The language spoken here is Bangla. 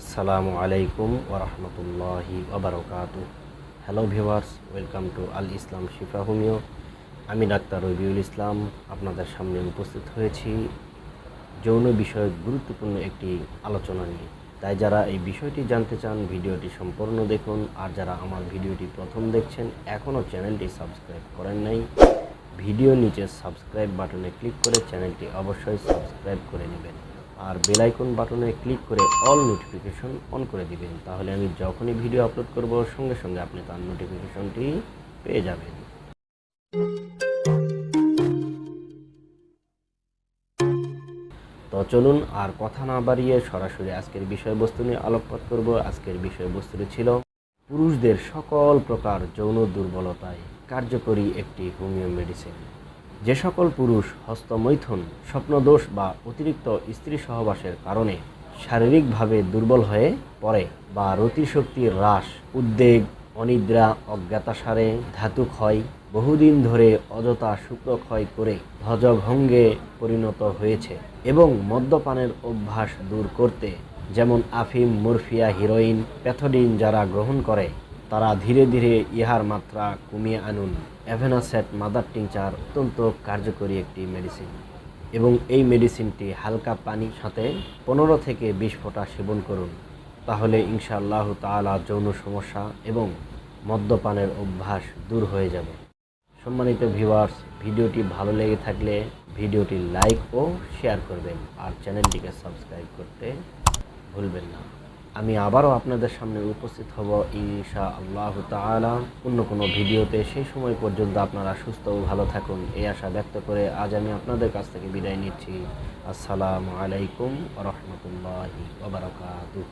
আসসালামু আলাইকুম ওরহমতুল্লাহি ওবরকাত hello viewers welcome to Al Islam Shifa homeo আমি ডাক্তার রবিউল ইসলাম, আপনাদের সামনে উপস্থিত হয়েছি যৌন বিষয়ক গুরুত্বপূর্ণ একটি আলোচনা নিয়ে। তাই যারা এই বিষয়টি জানতে চান, ভিডিওটি সম্পূর্ণ দেখুন। আর যারা আমার ভিডিওটি প্রথম দেখছেন, এখনও চ্যানেলটি সাবস্ক্রাইব করেন নাই, ভিডিও নিচে সাবস্ক্রাইব বাটনে ক্লিক করে চ্যানেলটি অবশ্যই সাবস্ক্রাইব করে নেবেন। আর বেল আইকন বাটনে ক্লিক করে অল নোটিফিকেশন অন করে দিবেন। তাহলে আমি যখনই ভিডিও আপলোড করব, সঙ্গে সঙ্গে আপনি তার নোটিফিকেশনটি পেয়ে যাবেন। তো চলুন আর কথা না বাড়িয়ে সরাসরি আজকের বিষয়বস্তু নিয়ে আলোকপাত করব। আজকের বিষয়বস্তুটি ছিল পুরুষদের সকল প্রকার যৌন দুর্বলতায় কার্যকরী একটি হোমিও মেডিসিন যে সকল পুরুষ হস্তমৈথুন, স্বপ্নদোষ বা অতিরিক্ত স্ত্রী সহবাসের কারণে শারীরিকভাবে দুর্বল হয়ে পড়ে বা রতিশক্তির হ্রাস, উদ্বেগ, অনিদ্রা, অজ্ঞাতাসারে ধাতু ক্ষয়, বহুদিন ধরে অযথা শুক্রক্ষয় করে ধ্বজভঙ্গে পরিণত হয়েছে এবং মদ্যপানের অভ্যাস দূর করতে, যেমন আফিম, মরফিয়া, হিরোইন, প্যাথোডিন যারা গ্রহণ করে তারা ধীরে ধীরে ইহার মাত্রা কমিয়ে আনুন। অ্যাভেনাসেট মাদার টিংচার অত্যন্ত কার্যকরী একটি মেডিসিন এবং এই মেডিসিনটি হালকা পানির সাথে পনেরো থেকে বিশ ফোঁটা সেবন করুন। তাহলে ইনশাআল্লাহ তাআলা যৌন সমস্যা এবং মদ্যপানের অভ্যাস দূর হয়ে যাবে। সম্মানিত ভিউয়ার্স, ভিডিওটি ভালো লেগে থাকলে ভিডিওটি লাইক ও শেয়ার করবেন। আর চ্যানেলটিকে সাবস্ক্রাইব করতে ভুলবেন না। আমি আবারও আপনাদের সামনে উপস্থিত হব ইনশা আল্লাহ তালা অন্য কোনো ভিডিওতে সেই সময় পর্যন্ত আপনারা সুস্থ ও ভালো থাকুন। এই আশা ব্যক্ত করে আজ আমি আপনাদের কাছ থেকে বিদায় নিচ্ছি। আসসালামু আলাইকুম রহমতুল্লাহি ওবরাকাতুহ